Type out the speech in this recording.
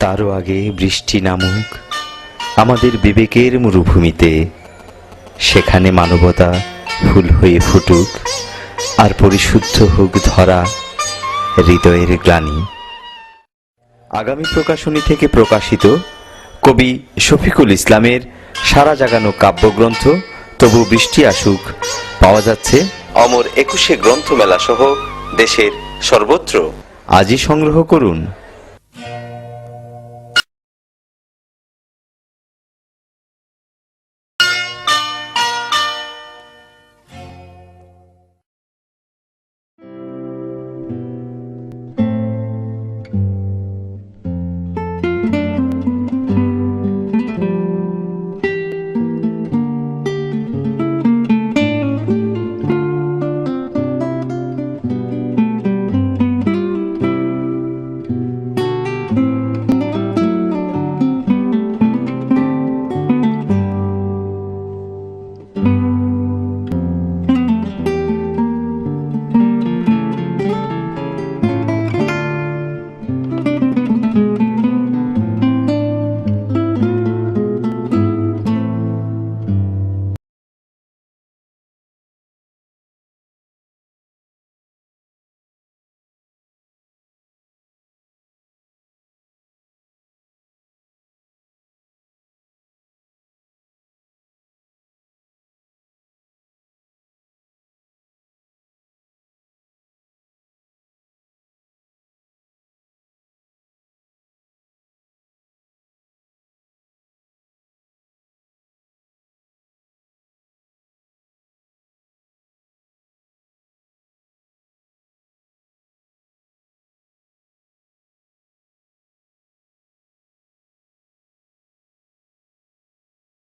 তারও আগে বৃষ্টি নামুক। আমাদের বিবেকের মরুভূমিতে সেখানে মানবতা ফুল হয়ে ফুটুক আর পরিশুদ্ধ হোক ধরা হৃদয়ের গ্লানি। আগামী প্রকাশনী থেকে প্রকাশিত কবি শফিকুল ইসলামের সারা জাগানো কাব্যগ্রন্থ, তবু বৃষ্টি আসুক, পাওয়া যাচ্ছে অমর একুশে গ্রন্থমেলা সহ দেশের সর্বত্র। আজই সংগ্রহ করুন।